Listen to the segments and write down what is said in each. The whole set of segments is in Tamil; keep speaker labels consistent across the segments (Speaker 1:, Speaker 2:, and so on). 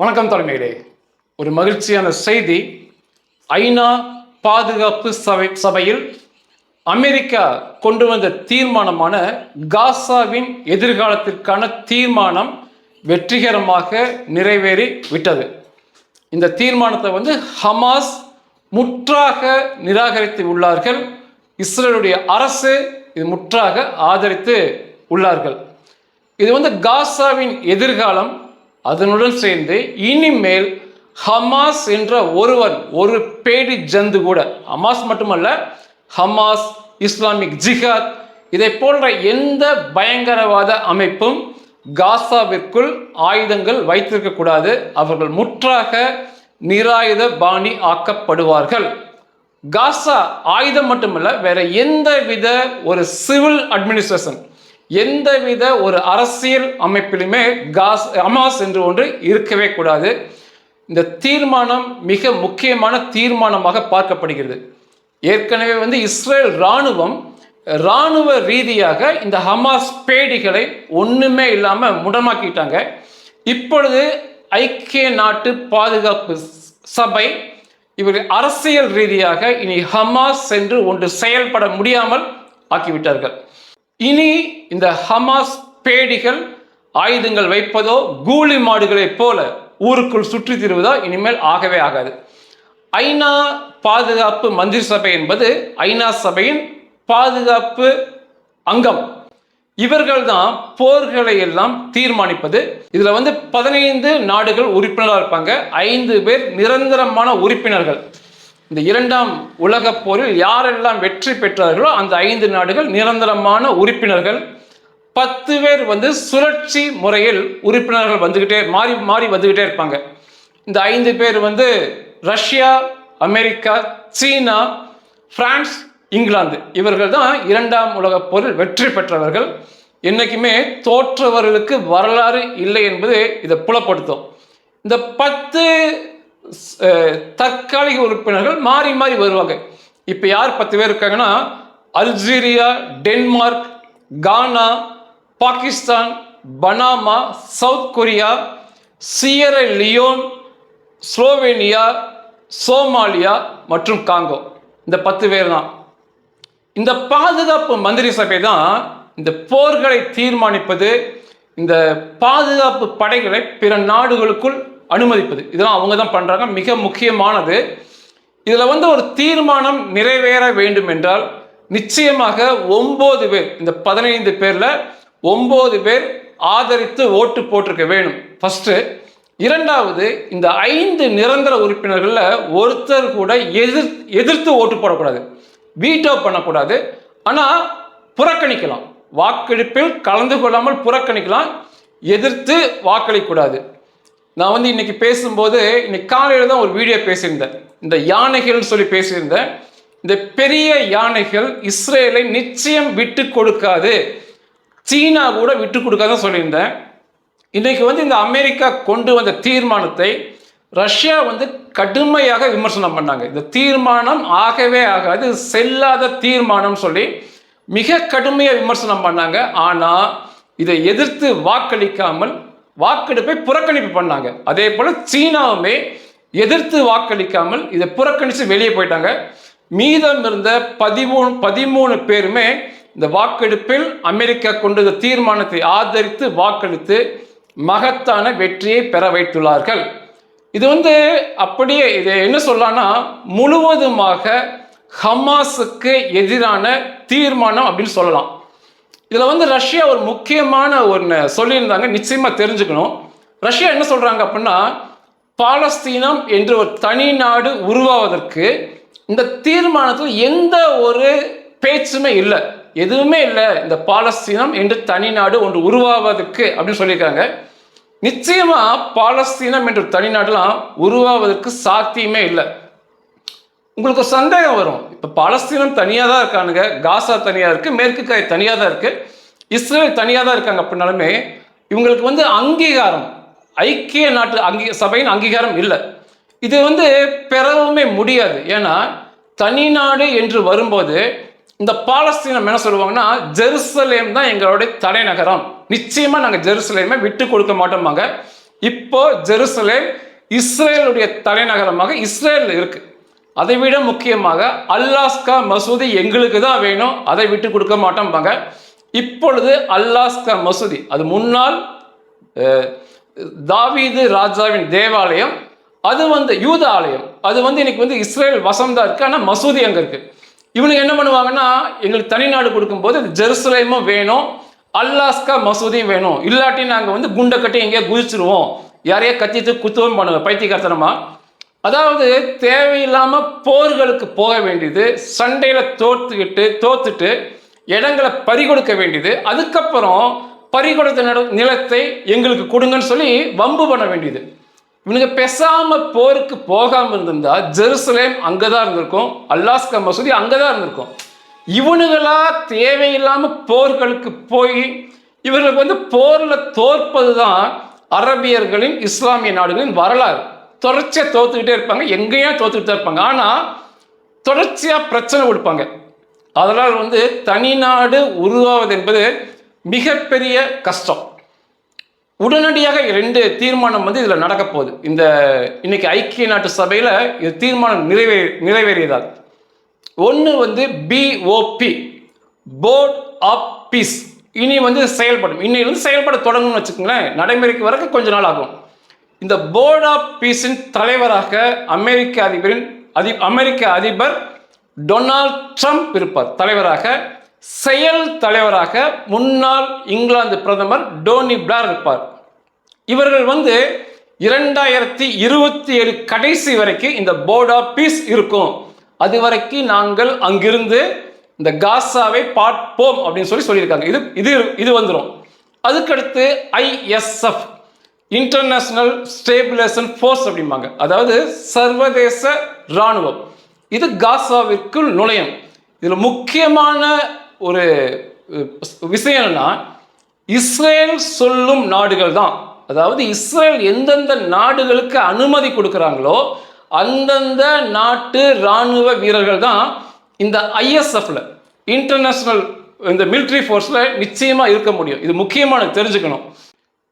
Speaker 1: வணக்கம் தலைமையிலே ஒரு மகிழ்ச்சியான செய்தி. ஐநா பாதுகாப்பு சபை சபையில் அமெரிக்கா கொண்டு வந்த தீர்மானமான காசாவின் எதிர்காலத்திற்கான தீர்மானம் வெற்றிகரமாக நிறைவேறி விட்டது. இந்த தீர்மானத்தை வந்து ஹமாஸ் முற்றாக நிராகரித்து உள்ளார்கள். இஸ்ரேலுடைய அரசு இது முற்றாக ஆதரித்து உள்ளார்கள். இது வந்து காசாவின் எதிர்காலம் அதனுடன் சேர்ந்து இனிமேல் ஹமாஸ் என்ற ஒருவன் ஒரு பேடி ஜந்து கூட ஹமாஸ் மட்டுமல்ல ஹமாஸ் இஸ்லாமிக் ஜிஹாத் இதை போன்ற எந்த பயங்கரவாத அமைப்பும் காசாவிற்குள் ஆயுதங்கள் வைத்திருக்கக்கூடாது அவர்கள் முற்றாக நிராயுத பாணி ஆக்கப்படுவார்கள். காசா ஆயுதம் மட்டுமல்ல வேற எந்த வித ஒரு சிவில் அட்மினிஸ்ட்ரேஷன் எந்தவித ஒரு அரசியல் அமைப்பிலுமே காஸ் அமாஸ் என்று ஒன்று இருக்கவே கூடாது. இந்த தீர்மானம் மிக முக்கியமான தீர்மானமாக பார்க்கப்படுகிறது. ஏற்கனவே வந்து இஸ்ரேல் இராணுவம் இராணுவ ரீதியாக இந்த ஹமாஸ் பேடிகளை ஒன்றுமே இல்லாமல் முடமாக்கிட்டாங்க. இப்பொழுது ஐக்கிய நாட்டு பாதுகாப்பு சபை இவர்கள் அரசியல் ரீதியாக இனி ஹமாஸ் என்று ஒன்று செயல்பட முடியாமல் ஆக்கிவிட்டார்கள். இனி இந்த ஹமாஸ் பேடிகள் ஆயுதங்கள் வைப்பதோ கூலி மாடுகளைப் போல ஊருக்குள் சுற்றி திருவதோ இனிமேல் ஆகவே ஆகாது. ஐநா பாதுகாப்பு மந்திரி சபை என்பது ஐநா சபையின் பாதுகாப்பு அங்கம். இவர்கள் தான் போர்களை எல்லாம் தீர்மானிப்பது. இதுல வந்து பதினைந்து நாடுகள் உறுப்பினராக இருப்பாங்க. ஐந்து பேர் நிரந்தரமான உறுப்பினர்கள். இந்த இரண்டாம் உலகப் போரில் யாரெல்லாம் வெற்றி பெற்றார்களோ அந்த ஐந்து நாடுகள் நிரந்தரமான உறுப்பினர்கள். பத்து பேர் வந்து சுழற்சி முறையில் உறுப்பினர்கள் வந்துக்கிட்டே மாறி மாறி வந்துக்கிட்டே இருப்பாங்க. இந்த ஐந்து பேர் வந்து Russia America China France England. இவர்கள் தான் இரண்டாம் உலகப் போரில் வெற்றி பெற்றவர்கள். என்றைக்குமே தோற்றவர்களுக்கு வரலாறு இல்லை என்பது இதை புலப்படுத்தும். இந்த பத்து தற்காலிக உறுப்பினர்கள் மாறி மாறி வருவாங்க. இப்போ யார் பத்து பேர் இருக்காங்கன்னா Algeria Denmark Ghana Pakistan Panama South Korea Sierra Leone Slovenia Somalia மற்றும் காங்கோ. இந்த பத்து பேர் தான். இந்த பாதுகாப்பு மந்திரி சபை தான் இந்த போர்களை தீர்மானிப்பது இந்த பாதுகாப்பு படைகளை பிற நாடுகளுக்குள் அனுமதிப்பது. இதெல்லாம் அவங்க தான் பண்ணுறாங்க மிக முக்கியமானது. இதில் வந்து ஒரு தீர்மானம் நிறைவேற வேண்டும் என்றால் நிச்சயமாக ஒம்பது பேர் இந்த பதினைந்து பேரில் ஒம்பது பேர் ஆதரித்து ஓட்டு போட்டிருக்க வேணும். ஃபஸ்ட்டு இரண்டாவது இந்த ஐந்து நிரந்தர உறுப்பினர்களில் ஒருத்தர் கூட எதிர் எதிர்த்து ஓட்டு போடக்கூடாது. வீட்டோ பண்ணக்கூடாது. ஆனால் புறக்கணிக்கலாம். வாக்கெடுப்பில் கலந்து கொள்ளாமல் புறக்கணிக்கலாம். எதிர்த்து வாக்களிக்கூடாது நான் வந்து இன்னைக்கு பேசும்போது இன்னைக்கு காலையில் தான் ஒரு வீடியோ பேசியிருந்தேன். இந்த யானைகள்னு சொல்லி பேசியிருந்தேன். இந்த பெரிய யானைகள் இஸ்ரேலை நிச்சயம் விட்டு கொடுக்காது. சீனா கூட விட்டு கொடுக்காதுன்னு சொல்லியிருந்தேன். இன்னைக்கு வந்து இந்த அமெரிக்கா கொண்டு வந்த தீர்மானத்தை ரஷ்யா வந்து கடுமையாக விமர்சனம் பண்ணாங்க. இந்த தீர்மானம் ஆகவே ஆகாது செல்லாத தீர்மானம் சொல்லி மிக கடுமையாக விமர்சனம் பண்ணாங்க. ஆனால் இதை எதிர்த்து வாக்களிக்காமல் வாக்கெடுப்பை புறக்கணிப்பு பண்ணாங்க. அதே போல சீனாவுமே எதிர்த்து வாக்களிக்காமல் இதை புறக்கணித்து வெளியே போயிட்டாங்க. மீதம் இருந்த பதிமூணு பதிமூணு பேருமே இந்த வாக்கெடுப்பில் அமெரிக்கா கொண்டு தீர்மானத்தை ஆதரித்து வாக்களித்து மகத்தான வெற்றியை பெற வைத்துள்ளார்கள். இது வந்து அப்படியே இது என்ன சொல்லலாம்னா முழுவதுமாக ஹமாஸுக்கு எதிரான தீர்மானம் அப்படின்னு சொல்லலாம். இதில் வந்து ரஷ்யா ஒரு முக்கியமான ஒன்று சொல்லியிருந்தாங்க. நிச்சயமாக தெரிஞ்சுக்கணும். ரஷ்யா என்ன சொல்கிறாங்க அப்படின்னா பாலஸ்தீனம் என்று ஒரு தனி நாடு உருவாவதற்கு இந்த தீர்மானத்தில் எந்த ஒரு பேச்சுமே இல்லை. எதுவுமே இல்லை. இந்த பாலஸ்தீனம் என்று தனி நாடு ஒன்று உருவாவதற்கு அப்படின்னு சொல்லியிருக்காங்க. நிச்சயமா பாலஸ்தீனம் என்ற தனிநாடுலாம் உருவாவதற்கு சாத்தியமே இல்லை. உங்களுக்கு சந்தேகம் வரும். இப்போ பாலஸ்தீனம் தனியாக தான் இருக்கானுங்க. காசா தனியாக இருக்குது மேற்கு கரை தனியாக தான் இருக்குது இஸ்ரேல் தனியாக தான் இருக்காங்க அப்படின்னாலுமே இவங்களுக்கு வந்து அங்கீகாரம் ஐக்கிய நாட்டு அங்கீ சபையின் அங்கீகாரம் இல்லை. இது வந்து பெறவுமே முடியாது. ஏன்னா தனி நாடு என்று வரும்போது இந்த பாலஸ்தீனம் என்ன சொல்லுவாங்கன்னா ஜெருசலேம் தான் எங்களுடைய தலைநகரம். நிச்சயமாக நாங்கள் ஜெருசலேமை விட்டு கொடுக்க மாட்டோமாங்க. இப்போ ஜெருசலேம் இஸ்ரேலுடைய தலைநகரமாக இஸ்ரேல் இருக்குது அதை விட முக்கியமாக அல்லாஸ்கா மசூதி எங்களுக்கு தான் வேணும். அதை விட்டு கொடுக்க மாட்டோம்பாங்க. இப்பொழுது அல்லாஸ்கா மசூதி அது முன்னாள் தாவீது ராஜாவின் தேவாலயம் அது வந்து யூத ஆலயம் அது வந்து இன்னைக்கு வந்து இஸ்ரேல் வசந்தா இருக்கு. ஆனால் மசூதி அங்கே இருக்கு. இவனுக்கு என்ன பண்ணுவாங்கன்னா எங்களுக்கு தனிநாடு கொடுக்கும்போது ஜெருசலேமும் வேணும் அல்லாஸ்கா மசூதியும் வேணும். இல்லாட்டி நாங்கள் வந்து குண்டை கட்டி எங்கேயோ குதிச்சிருவோம். யாரையா கத்திட்டு குத்துவோம் பண்ணுவோம் பைத்தியக்காரத்தனமா. அதாவது தேவையில்லாமல் போர்களுக்கு போக வேண்டியது சண்டையில் தோத்துக்கிட்டு தோத்துட்டு இடங்களை பறிகொடுக்க வேண்டியது அதுக்கப்புறம் பறிகொடுத்த நில- நிலத்தை எங்களுக்கு கொடுங்கன்னு சொல்லி வம்பு பண்ண வேண்டியது. இவனுங்க பேசாமல் போருக்கு போகாமல் இருந்திருந்தா ஜெருசலேம் அங்கே தான் இருந்திருக்கும் அல்லாஸ்கா மசூதி அங்கே தான் இருந்திருக்கும். இவனுங்களா தேவையில்லாமல் போர்களுக்கு போய் இவர்களுக்கு வந்து போரில் தோற்பது தான் அரபியர்களின் இஸ்லாமிய நாடுகளின் வரலாறு. தொடர்ச்சியாக தோத்துக்கிட்டே இருப்பாங்க எங்கேயும் தோத்துக்கிட்டே இருப்பாங்க. ஆனால் தொடர்ச்சியாக பிரச்சனை கொடுப்பாங்க. அதனால் வந்து தனிநாடு உருவாவது என்பது மிகப்பெரிய கஷ்டம். உடனடியாக ரெண்டு தீர்மானம் வந்து இதில் நடக்க போகுது. இந்த இன்னைக்கு ஐக்கிய நாட்டு சபையில் இது தீர்மானம் நிறைவே நிறைவேறியதால். ஒன்று வந்து பிஓபி போர்ட் ஆஃப் பீஸ் இனி வந்து செயல்படும். இன்னையிலிருந்து செயல்பட தொடங்கும்னு வச்சுக்கோங்களேன். நடைமுறைக்கு வரக்கு கொஞ்ச நாள் ஆகும். இந்த போர்ட் ஆஃப் பீஸின் தலைவராக அமெரிக்க அதிபரின் அதி அமெரிக்க அதிபர் டொனால்ட் ட்ரம்ப் இருப்பார். தலைவராக செயல் தலைவராக முன்னாள் இங்கிலாந்து பிரதமர் டோனி பிளார் இருப்பார். இவர்கள் வந்து இரண்டாயிரத்தி இருபத்தி ஏழு கடைசி வரைக்கும் இந்த போர்ட் ஆஃப் பீஸ் இருக்கும். அது வரைக்கும் நாங்கள் அங்கிருந்து இந்த காசாவை பார்ப்போம் அப்படின்னு சொல்லி சொல்லியிருக்காங்க. இது இது இது வந்துடும் அதுக்கடுத்து ஐஎஸ்எஃப் இன்டர்நேஷனல் ஸ்டேபிலேஷன் ஃபோர்ஸ் அப்படிம்பாங்க. அதாவது சர்வதேச இராணுவம். இது காசாவிற்குள் நுழையும். இதில் முக்கியமான ஒரு விஷயம் என்னன்னா இஸ்ரேல் சொல்லும் நாடுகள் தான். அதாவது இஸ்ரேல் எந்தெந்த நாடுகளுக்கு அனுமதி கொடுக்குறாங்களோ அந்தந்த நாட்டு இராணுவ வீரர்கள் தான் இந்த ஐஎஸ்எஃப்ல இன்டர்நேஷனல் இந்த மிலிட்ரி ஃபோர்ஸில் நிச்சயமாக இருக்க முடியும். இது முக்கியமான தெரிஞ்சுக்கணும்.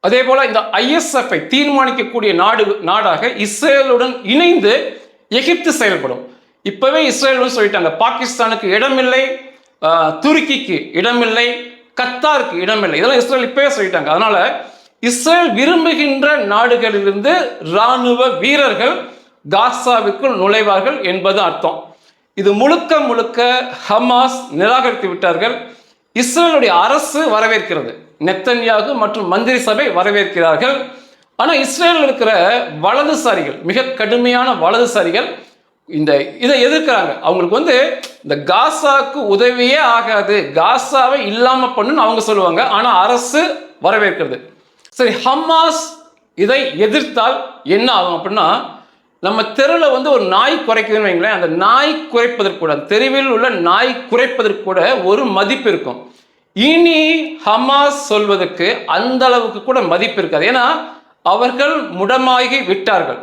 Speaker 1: அதே போல இந்த ஐஎஸ்எஃப்ஐ தீர்மானிக்கக்கூடிய நாடு நாடாக இஸ்ரேலுடன் இணைந்து எகிப்து செயல்படும். இப்பவே இஸ்ரேலுடன் சொல்லிட்டாங்க பாகிஸ்தானுக்கு இடமில்லை துருக்கிக்கு இடமில்லை கத்தாருக்கு இடமில்லை. இதெல்லாம் இஸ்ரேல் இப்பவே சொல்லிட்டாங்க. அதனால இஸ்ரேல் விரும்புகின்ற நாடுகளிலிருந்து இராணுவ வீரர்கள் காசாவுக்குள் நுழைவார்கள் என்பது அர்த்தம். இது முழுக்க முழுக்க ஹமாஸ் நிராகரித்து விட்டார்கள். இஸ்ரேலுடைய அரசு வரவேற்கிறது நெத்தன்யாகு மற்றும் மந்திரி சபை வரவேற்கிறார்கள். ஆனால் இஸ்ரேலில் இருக்கிற வலதுசாரிகள் மிக கடுமையான வலதுசாரிகள் இந்த இதை எதிர்க்கிறாங்க. அவங்களுக்கு வந்து இந்த காசாக்கு உதவியே ஆகாது காசாவை இல்லாமல் பண்ணுன்னு அவங்க சொல்லுவாங்க. ஆனால் அரசு வரவேற்கிறது. சரி ஹமாஸ் இதை எதிர்த்தால் என்ன ஆகும் அப்படின்னா நம்ம தெருவில் வந்து ஒரு நாய் குறைக்குதுன்னு வைங்களேன் அந்த நாய் குறைப்பதற்கு கூட அந்த தெருவில் உள்ள நாய் குறைப்பதற்கு கூட ஒரு மதிப்பு இருக்கும். இனி ஹமாஸ் சொல்வதற்கு அந்த அளவுக்கு கூட மதிப்பு இருக்காது. ஏன்னா அவர்கள் முடமாகி விட்டார்கள்.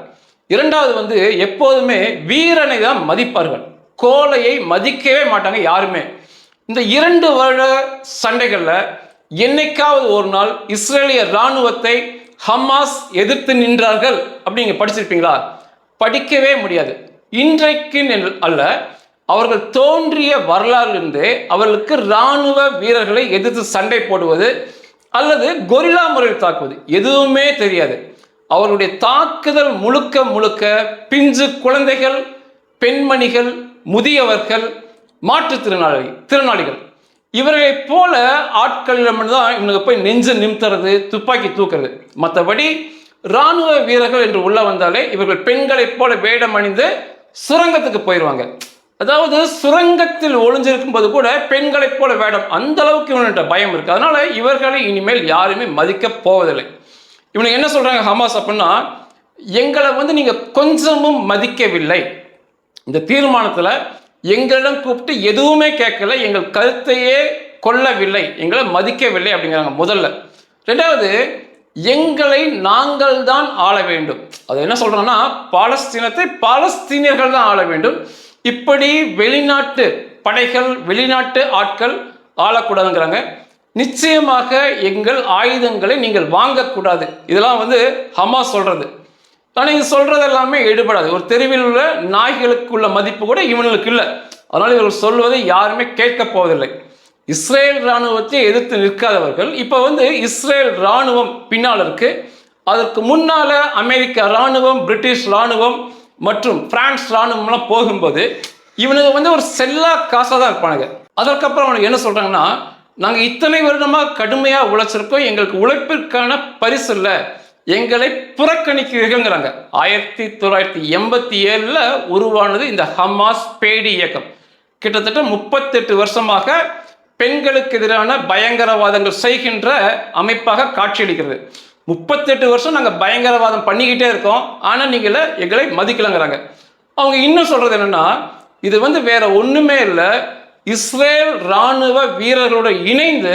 Speaker 1: இரண்டாவது வந்து எப்போதுமே வீரனை தான் மதிப்பார்கள். கோலையை மதிக்கவே மாட்டாங்க யாருமே. இந்த இரண்டு வருட சண்டைகளில் என்னைக்காவது ஒரு நாள் இஸ்ரேலிய இராணுவத்தை ஹமாஸ் எதிர்த்து நின்றார்கள். அப்படி நீங்கள் படிச்சிருப்பீங்களா? படிக்கவே முடியாது. இன்றைக்கு நெல்- அல்ல அவர்கள் தோன்றிய வரலாறிலிருந்தே அவர்களுக்கு இராணுவ வீரர்களை எதிர்த்து சண்டை போடுவது அல்லது கொரில்லா முறையில் தாக்குவது எதுவுமே தெரியாது. அவர்களுடைய தாக்குதல் முழுக்க முழுக்க பிஞ்சு குழந்தைகள் பெண்மணிகள் முதியவர்கள் மாற்றுத்திறனாளி திறனாளிகள். இவர்களைப் போல ஆட்களிடம் தான் இவனுக்கு போய் நெஞ்சு நிமித்துறது துப்பாக்கி தூக்குறது. மற்றபடி ராணுவ வீரர்கள் என்று உள்ள வந்தாலே இவர்கள் பெண்களைப் போல வேடம் அணிந்து சுரங்கத்துக்கு போயிடுவாங்க அதாவது சுரங்கத்தில் ஒளிஞ்சிருக்கும் போது கூட பெண்களைப் போல வேடம் அந்த அளவுக்கு இவன்கிட்ட பயம் இருக்கு. அதனால இவர்களை இனிமேல் யாருமே மதிக்க போவதில்லை. இவனுக்கு என்ன சொல்றாங்க ஹமாஸ் அப்படின்னா எங்களை வந்து நீங்க கொஞ்சமும் மதிக்கவில்லை. இந்த தீர்மானத்துல எங்களிடம் கூப்பிட்டு எதுவுமே கேட்கல. எங்கள் கருத்தையே கொள்ளவில்லை. எங்களை மதிக்கவில்லை. அப்படிங்கிறாங்க முதல்ல. ரெண்டாவது எங்களை நாங்கள் தான் ஆள வேண்டும். அது என்ன சொல்றாங்கன்னா பாலஸ்தீனத்தை பாலஸ்தீனியர்கள் தான் ஆள வேண்டும். இப்படி வெளிநாட்டு படைகள் வெளிநாட்டு ஆட்கள் ஆளக்கூடாதுங்கிறாங்க. நிச்சயமாக எங்கள் ஆயுதங்களை நீங்கள் வாங்கக்கூடாது. இதெல்லாம் வந்து ஹமாஸ் சொல்றது. ஆனால் இது சொல்றது எல்லாமே எடுபடாது. ஒரு தெருவில் உள்ள நாய்களுக்கு உள்ள மதிப்பு கூட இவனுக்கு இல்லை. அதனால் இவர்கள் சொல்வதை யாருமே கேட்கப் போவதில்லை. இஸ்ரேல் இராணுவத்தை எதிர்த்து நிற்காதவர்கள். இப்போ வந்து இஸ்ரேல் இராணுவம் பின்னால் இருக்கு. அதற்கு முன்னால அமெரிக்க இராணுவம் பிரிட்டிஷ் இராணுவம் மற்றும் பிரான்ஸ் இராணுவம்லாம் போகும்போது இவனுக்கு வந்து ஒரு செல்லா காசாக தான் இருப்பானுங்க. அதற்கப்புறம் அவனுக்கு என்ன சொல்கிறாங்கன்னா நாங்கள் இத்தனை வருடமாக கடுமையாக உழைச்சிருக்கோம். எங்களுக்கு உழைப்பிற்கான பரிசு இல்லை. எங்களை புறக்கணிக்கிறீர்கள்ங்கிறாங்க. ஆயிரத்தி தொள்ளாயிரத்தி எண்பத்தி ஏழில் உருவானது இந்த ஹமாஸ் பேடி இயக்கம். கிட்டத்தட்ட முப்பத்தெட்டு வருஷமாக பெண்களுக்கு எதிரான பயங்கரவாதங்கள் செய்கின்ற அமைப்பாக காட்சியளிக்கிறது. முப்பத்தெட்டு வருஷம் நாங்கள் பயங்கரவாதம் பண்ணிக்கிட்டே இருக்கோம். ஆனால் நீங்கள எங்களை மதிக்கலங்கிறாங்க. அவங்க இன்னும் சொல்கிறது என்னென்னா இது வந்து வேற ஒன்றுமே இல்லை. இஸ்ரேல் ராணுவ வீரர்களோட இணைந்து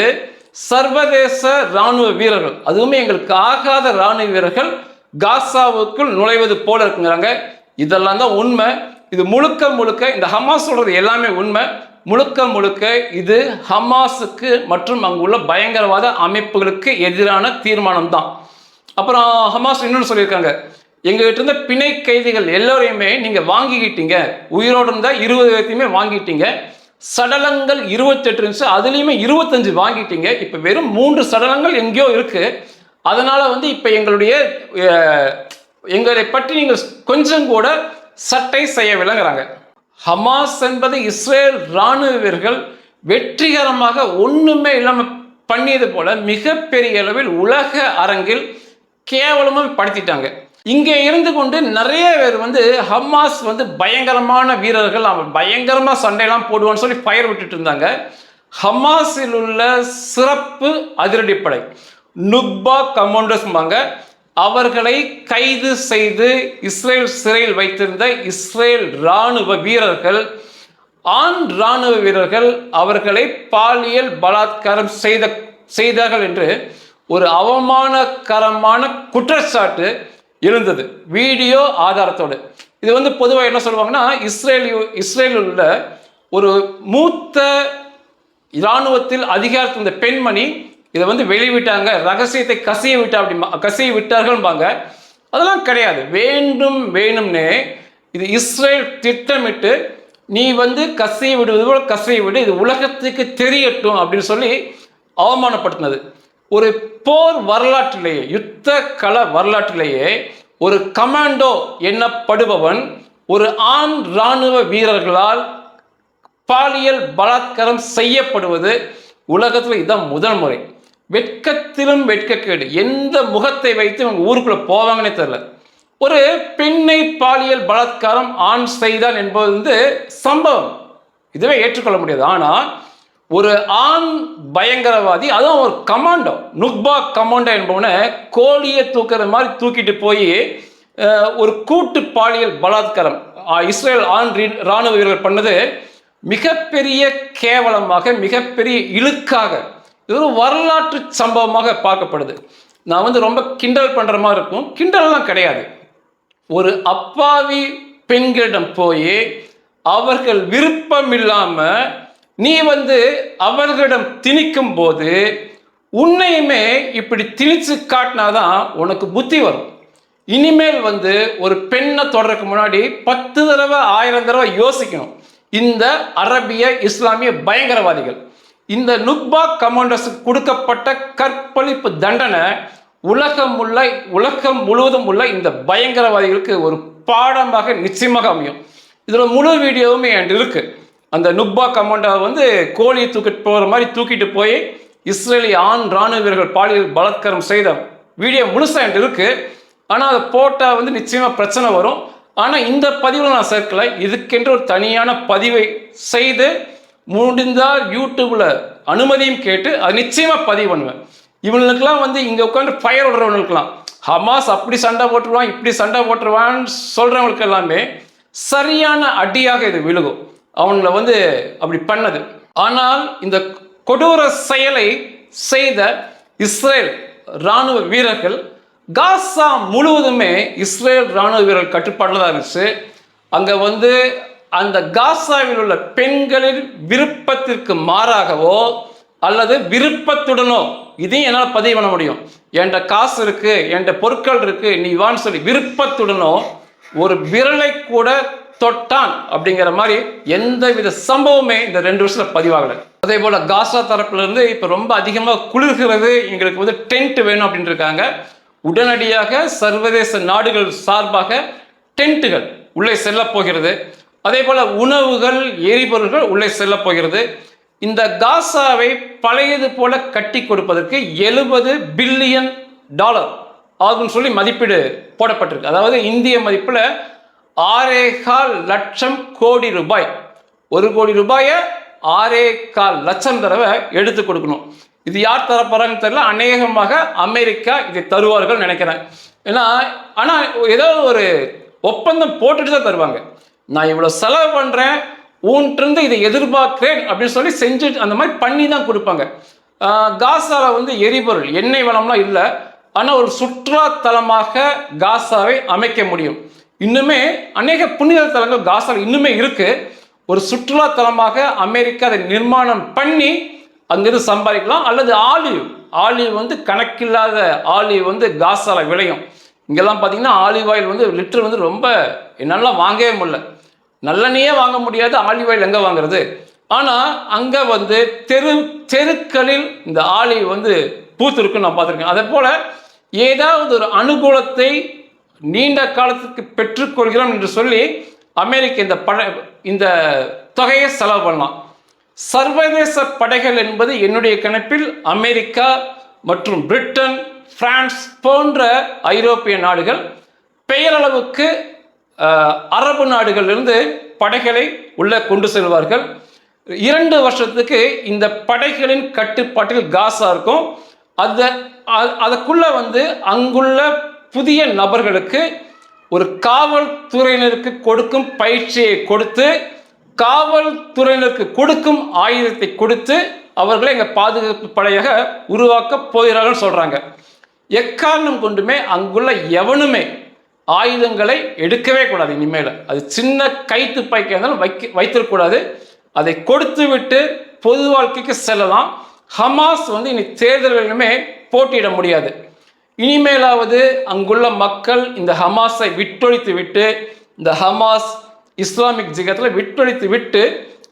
Speaker 1: சர்வதேச ராணுவ வீரர்கள் அதுவுமே எங்களுக்கு ஆகாத ராணுவ வீரர்கள் காசாவுக்குள் நுழைவது போல இருக்குங்கிறாங்க. இதெல்லாம் தான் உண்மை. இது முழுக்க முழுக்க இந்த ஹமாஸ் சொல்றது எல்லாமே உண்மை. முழுக்க முழுக்க இது ஹமாஸுக்கு மற்றும் அங்குள்ள பயங்கரவாத அமைப்புகளுக்கு எதிரான தீர்மானம் தான் அப்புறம் ஹமாஸ் இன்னொன்று சொல்லியிருக்காங்க. எங்ககிட்ட இருந்த பிணை கைதிகள் எல்லோரையுமே நீங்கள் வாங்கிக்கிட்டீங்க. உயிரோடு இருந்தால் இருபது பேர்த்தையுமே வாங்கிட்டீங்க. சடலங்கள் இருபத்தெட்டு இருந்துச்சு அதுலேயுமே இருபத்தஞ்சு வாங்கிட்டீங்க. இப்போ வெறும் மூன்று சடலங்கள் எங்கேயோ இருக்குது அதனால் வந்து இப்போ எங்களுடைய எங்களை பற்றி நீங்கள் கொஞ்சம் கூட சட்டை செய்யவில்லைங்கிறாங்க. ஹமாஸ் என்பது இஸ்ரேல் இராணுவ வீரர்கள் வெற்றிகரமாக ஒன்றுமே இல்லாமல் பண்ணியது போல மிகப்பெரிய அளவில் உலக அரங்கில் கேவலமாக படுத்திட்டாங்க. இங்கே இருந்து கொண்டு நிறைய பேர் வந்து ஹமாஸ் வந்து பயங்கரமான வீரர்கள் அவன் பயங்கரமாக சண்டையெல்லாம் போடுவான்னு சொல்லி ஃபயர் விட்டுட்டு இருந்தாங்க. ஹமாஸில் உள்ள சிறப்பு அதிரடிப்படை. நுக்பா கமாண்டர்ஸ்பாங்க அவர்களை கைது செய்து இஸ்ரேல் சிறையில் வைத்திருந்த இஸ்ரேல் இராணுவ வீரர்கள் ஆண் இராணுவ வீரர்கள் அவர்களை பாலியல் பலாத்காரம் செய்த செய்தார்கள் என்று ஒரு அவமானகரமான குற்றச்சாட்டு எழுந்தது. வீடியோ ஆதாரத்தோடு. இது வந்து பொதுவாக என்ன சொல்லுவாங்கன்னா இஸ்ரேல் இஸ்ரேலில் உள்ள ஒரு மூத்த இராணுவத்தில் அதிகாரத்தில் இந்த பெண்மணி இதை வந்து வெளிவிட்டாங்க ரகசியத்தை கசிய விட்டா அப்படி கசிய விட்டார்கள்பாங்க அதெல்லாம் கிடையாது. வேண்டும் வேணும்னே இது இஸ்ரேல் திட்டமிட்டு நீ வந்து கசிய விடுவது போல கசிய விடு இது உலகத்துக்கு தெரியட்டும் அப்படின்னு சொல்லி அவமானப்படுத்தினது. ஒரு போர் வரலாற்றிலேயே யுத்த கல வரலாற்றிலேயே ஒரு கமாண்டோ எண்ணப்படுபவன் ஒரு ஆண் இராணுவ வீரர்களால் பாலியல் பலாத்காரம் செய்யப்படுவது உலகத்தில் இதான் முதல் முறை. வெட்கத்திலும் வெட்கக்கேடு. எந்த முகத்தை வைத்து இவங்க ஊருக்குள்ள போவாங்கன்னே தெரியல. ஒரு பெண்ணை பாலியல் பலாத்காரம் ஆண் செய்தான் என்பது வந்து சம்பவம். இதுவே ஏற்றுக்கொள்ள முடியாது. ஆனால் ஒரு ஆண் பயங்கரவாதி அதுவும் ஒரு கமாண்டோ. நுக்பா கமாண்டோ என்பவனை கோழியை தூக்குற மாதிரி தூக்கிட்டு போய் ஒரு கூட்டு பாலியல் பலாத்காரம் இஸ்ரேல் ஆண் ரீ- ராணுவ வீரர்கள் பண்ணது மிகப்பெரிய கேவலமாக மிகப்பெரிய இழுக்காக இது ஒரு வரலாற்று சம்பவமாக பார்க்கப்படுது. நான் வந்து ரொம்ப கிண்டல் பண்ணுற மாதிரி இருக்கும். கிண்டல்லாம் கிடையாது. ஒரு அப்பாவி பெண்களிடம் போய் அவர்கள் விருப்பம் இல்லாமல் நீ வந்து அவர்களிடம் திணிக்கும் போது உன்னையுமே இப்படி திணிச்சு காட்டினாதான் உனக்கு புத்தி வரும். இனிமேல் வந்து ஒரு பெண்ணை தொடருக்கு முன்னாடி பத்து தடவை ஆயிரம் தடவை யோசிக்கணும். இந்த அரபிய இஸ்லாமிய பயங்கரவாதிகள். இந்த நுக்பா கமாண்டர்ஸுக்கு கொடுக்கப்பட்ட கற்பழிப்பு தண்டனை உலகம் உள்ள உலகம் முழுவதும் உள்ள இந்த பயங்கரவாதிகளுக்கு ஒரு பாடமாக நிச்சயமாக அமையும். இதில் முழு வீடியோவுமே என்கிட்ட இருக்கு. அந்த நுக்பா கமாண்டர் வந்து கோழியை தூக்கிட்டு போகிற மாதிரி தூக்கிட்டு போய் இஸ்ரேலி ஆண் ராணுவ வீரர்கள் பாலியல் பலாத்காரம் செய்த வீடியோ முழுசாக என்கிட்ட இருக்கு. ஆனால் அதை போட்டால் வந்து நிச்சயமாக பிரச்சனை வரும். ஆனால் இந்த பதிவில் நான் சேர்க்கலை. இதுக்கென்று ஒரு தனியான பதிவை செய்து முடிந்தால் யூடியூப்ல அனுமதியும் கேட்டு அது நிச்சயமாக பதிவு பண்ணுவேன். இவங்களுக்கெல்லாம் வந்து இங்கே உட்காந்து ஃபயர் விடுறவங்களுக்கெல்லாம் ஹமாஸ் அப்படி சண்டை போட்டுருவான் இப்படி சண்டை போட்டுருவான்னு சொல்கிறவங்களுக்கு எல்லாமே சரியான அடியாக இது விழுகும். அவங்கள வந்து அப்படி பண்ணது. ஆனால் இந்த கொடூர செயலை செய்த இஸ்ரேல் ராணுவ வீரர்கள் காசா முழுவதுமே இஸ்ரேல் ராணுவ வீரர்கள் கட்டுப்பாட்டில் தான் இருந்துச்சு. அங்கே வந்து அந்த காசாவில் உள்ள பெண்களின் விருப்பத்திற்கு மாறாகவோ அல்லது விருப்பத்துடனோ இதையும் என்னால் பதிவு பண்ண முடியும். என்கிட்ட காசு இருக்கு என்கிட்ட பொருட்கள் இருக்கு நீ வான்னு சொல்லி விருப்பத்துடனோ ஒரு விரலை கூட தொட்டான் அப்படிங்கிற மாதிரி எந்த வித சம்பவமே இந்த ரெண்டு வருஷத்துல பதிவாகலை. அதே போல காசா தரப்புல இருந்து இப்ப ரொம்ப அதிகமா குளிர்கிறது எங்களுக்கு வந்து டென்ட் வேணும் அப்படின்னு இருக்காங்க உடனடியாக சர்வதேச நாடுகள் சார்பாக டென்ட்டுகள் உள்ளே செல்ல போகிறது. அதே போல் உணவுகள் எரிபொருள்கள் உள்ளே செல்ல போகிறது. இந்த காசாவை பழையது போல கட்டி கொடுப்பதற்கு எழுபது பில்லியன் டாலர் ஆகும்னு சொல்லி மதிப்பீடு போடப்பட்டிருக்கு. அதாவது இந்திய மதிப்பில் ஆறே கால் லட்சம் கோடி ரூபாய். ஒரு கோடி ரூபாயை ஆறே கால் லட்சம் தடவை எடுத்து கொடுக்கணும். இது யார் தர தெரியல. அநேகமாக அமெரிக்கா இதை தருவார்கள் நினைக்கிறேன். ஏன்னா ஆனால் ஏதோ ஒரு ஒப்பந்தம் போட்டுட்டு தான் தருவாங்க. நான் இவ்வளோ செலவு பண்ணுறேன் உன்கிட்ட இதை எதிர்பார்க்கிறேன் அப்படின்னு சொல்லி செஞ்சு அந்த மாதிரி பண்ணி தான் கொடுப்பாங்க. காசாவில் வந்து எரிபொருள் எண்ணெய் வளம்லாம் இல்லை. ஆனால் ஒரு சுற்றுலாத்தலமாக காசாவை அமைக்க முடியும். இன்னுமே அநேக புனித தலங்கள் காசாவில் இன்னுமே இருக்குது ஒரு சுற்றுலாத்தலமாக அமெரிக்கா அதை நிர்மாணம் பண்ணி அங்கிருந்து சம்பாதிக்கலாம். அல்லது ஆலிவ் ஆலிவ் வந்து கணக்கில்லாத ஆலிவ் வந்து காசால விளையும். இங்கெல்லாம் பார்த்தீங்கன்னா ஆலிவ் ஆயில் வந்து லிட்டர் வந்து ரொம்ப என்னால் வாங்கவே முடியல. நல்லெண்ணெயே வாங்க முடியாது ஆலிவ் ஆயில் எங்கே வாங்குறது? ஆனால் அங்கே வந்து தெரு தெருக்களில் இந்த ஆலிவ் வந்து பூத்திருக்குன்னு நான் பார்த்துருக்கேன். அதே போல் ஏதாவது ஒரு அனுகூலத்தை நீண்ட காலத்துக்கு பெற்றுக்கொள்கிறோம் என்று சொல்லி அமெரிக்க இந்த பட இந்த தொகையை செலவு பண்ணலாம். சர்வதேச படைகள் என்பது என்னுடைய கணப்பில் அமெரிக்கா மற்றும் பிரிட்டன் பிரான்ஸ் போன்ற ஐரோப்பிய நாடுகள் பெயரளவுக்கு அரபு நாடுகளிலிருந்து படைகளை உள்ளே கொண்டு செல்வார்கள். இரண்டு வருஷத்துக்கு இந்த படைகளின் கட்டுப்பாட்டில் காசா இருக்கும். அதை அ- அதுக்குள்ள வந்து அங்குள்ள புதிய நபர்களுக்கு ஒரு காவல்துறையினருக்கு கொடுக்கும் பயிற்சியை கொடுத்து காவல்துறையினருக்கு கொடுக்கும் ஆயுதத்தை கொடுத்து அவர்களை எங்கள் பாதுகாப்பு படையாக உருவாக்க போகிறார்கள் சொல்றாங்க. எக்காரணம் கொண்டுமே அங்குள்ள எவனுமே ஆயுதங்களை எடுக்கவே கூடாது இனிமேல். அது சின்ன கைத்து பைக்க இருந்தாலும் வைக்க வைத்திருக்கக்கூடாது. அதை கொடுத்து விட்டு பொது வாழ்க்கைக்கு செல்லலாம். ஹமாஸ் வந்து இனி தேர்தல்களிலுமே போட்டியிட முடியாது. இனிமேலாவது அங்குள்ள மக்கள் இந்த ஹமாஸை விட்டொழித்து விட்டு இந்த ஹமாஸ் இஸ்லாமிக் ஜிகத்தில் விட்டொழித்து விட்டு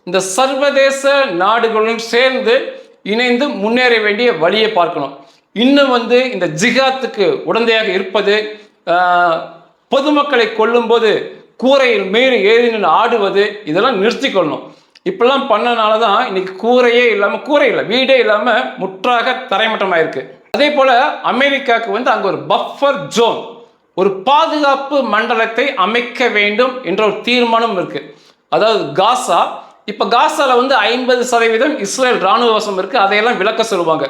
Speaker 1: இந்த சர்வதேச நாடுகளுடன் சேர்ந்து இணைந்து முன்னேற வேண்டிய வழியை பார்க்கணும். இன்னும் வந்து இந்த ஜிகாத்துக்கு உடந்தையாக இருப்பது பொதுமக்களை கொல்லும்போது கூரையில் மீறி ஏறி நின்று ஆடுவது இதெல்லாம் நிறுத்திக்கொள்ளணும். இப்பெல்லாம் பண்ணனால தான் இன்னைக்கு கூரையே இல்லாமல் கூரை இல்லை வீடே இல்லாமல் முற்றாக தரைமட்டமாயிருக்கு. அதே போல அமெரிக்காவுக்கு வந்து அங்கே ஒரு பஃபர் ஜோன் ஒரு பாதுகாப்பு மண்டலத்தை அமைக்க வேண்டும் என்ற ஒரு தீர்மானம் இருக்கு. அதாவது காசா இப்ப காசால வந்து ஐம்பது சதவீதம் இஸ்ரேல் ராணுவ வசம் இருக்கு அதையெல்லாம் விளக்க சொல்லுவாங்க.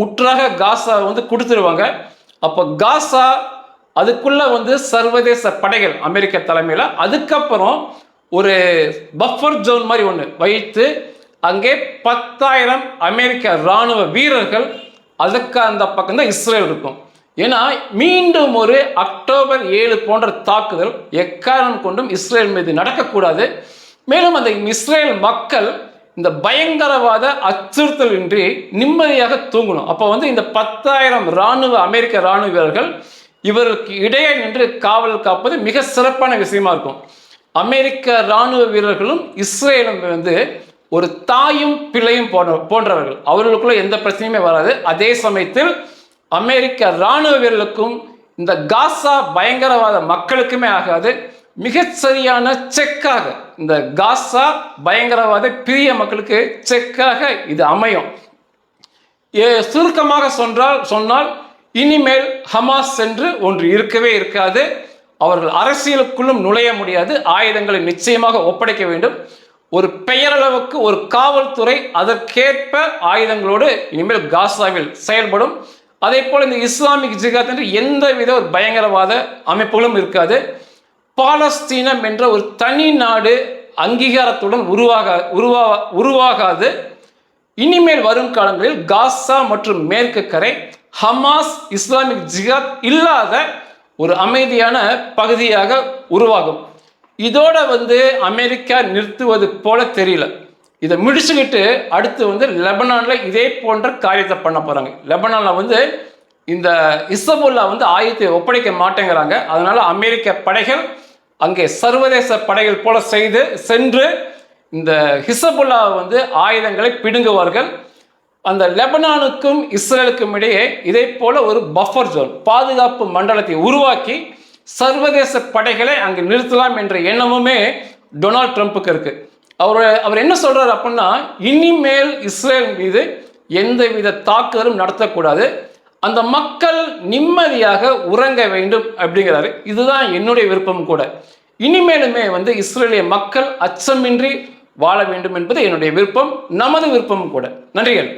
Speaker 1: முற்றாக காசா வந்து கொடுத்துருவாங்க. அப்போ காசா அதுக்குள்ள வந்து சர்வதேச படைகள் அமெரிக்க தலைமையில் அதுக்கப்புறம் ஒரு பஃபர் ஜோன் மாதிரி ஒன்று வைத்து அங்கே பத்தாயிரம் அமெரிக்க ராணுவ வீரர்கள் அதுக்கு அந்த பக்கம் தான் இஸ்ரேல் இருக்கும். ஏன்னா மீண்டும் ஒரு அக்டோபர் ஏழு போன்ற தாக்குதல் எக்காரணம் கொண்டும் இஸ்ரேல் மீது நடக்கக்கூடாது. மேலும் அந்த இஸ்ரேல் மக்கள் இந்த பயங்கரவாத அச்சுறுத்தல் இன்றி நிம்மதியாக தூங்கணும். அப்போ வந்து இந்த பத்தாயிரம் ராணுவ அமெரிக்க இராணுவ வீரர்கள் இவருக்கு இடையே நின்று காவல் காப்பது மிக சிறப்பான விஷயமா இருக்கும். அமெரிக்க ராணுவ வீரர்களும் இஸ்ரேலும் வந்து ஒரு தாயும் பிள்ளையும் போன்ற போன்றவர்கள். அவர்களுக்குள்ள எந்த பிரச்சனையுமே வராது. அதே சமயத்தில் அமெரிக்க ராணுவ வீரர்களுக்கும் இந்த காசா பயங்கரவாத மக்களுக்குமே ஆகாது. மிகச்சரியான செக்காக இந்த காசா பயங்கரவாத பிரிய மக்களுக்கு செக்காக இது அமையும். ஏ- சுருக்கமாக சொன்னால் சொன்னால் இனிமேல் ஹமாஸ் சென்று ஒன்று இருக்கவே இருக்காது. அவர்கள் அரசியலுக்குள்ளும் நுழைய முடியாது. ஆயுதங்களை நிச்சயமாக ஒப்படைக்க வேண்டும். ஒரு பெயரளவுக்கு ஒரு காவல்துறை அதற்கேற்ப ஆயுதங்களோடு இனிமேல் காசாவில் செயல்படும். அதே போல் இந்த இஸ்லாமிக் ஜிகாத் என்று எந்தவித ஒரு பயங்கரவாத அமைப்புகளும் இருக்காது. பாலஸ்தீனம் என்ற ஒரு தனி நாடு அங்கீகாரத்துடன் உருவாக உருவா உருவாகாது. இனிமேல் வரும் காலங்களில் காசா மற்றும் மேற்கு கரை ஹமாஸ் இஸ்லாமிக் ஜிகாத் இல்லாத ஒரு அமைதியான பகுதியாக உருவாகும். இதோட வந்து அமெரிக்கா நிறுத்துவது போல தெரியல. இதை முடிச்சுக்கிட்டு அடுத்து வந்து லெபனானில் இதே போன்ற காரியத்தை பண்ண போகிறாங்க லெபனானில் வந்து இந்த இஸ்தபுல்லா வந்து ஆயுதத்தை ஒப்படைக்க மாட்டேங்கிறாங்க. அதனால் அமெரிக்க படைகள் அங்கே சர்வதேச படைகள் போல செய்து சென்று இந்த ஹிசபுல்லா வந்து ஆயுதங்களை பிடுங்குவார்கள். அந்த லெபனானுக்கும் இஸ்ரேலுக்கும் இடையே இதே போல ஒரு பஃபர் ஜோன் பாதுகாப்பு மண்டலத்தை உருவாக்கி சர்வதேச படைகளை அங்கு நிறுத்தலாம் என்ற எண்ணமுமே டொனால்ட் ட்ரம்ப்புக்கு இருக்கு. அவர் அவர் என்ன சொல்றாரு அப்படின்னா இனிமேல் இஸ்ரேல் மீது எந்தவித தாக்குதலும் நடத்தக்கூடாது. அந்த மக்கள் நிம்மதியாக உறங்க வேண்டும் அப்படிங்கிறாரு. இதுதான் என்னுடைய விருப்பம் கூட. இனிமேலுமே வந்து இஸ்ரேலிய மக்கள் அச்சமின்றி வாழ வேண்டும் என்பது என்னுடைய விருப்பம் நமது விருப்பம் கூட. நன்றிகள்.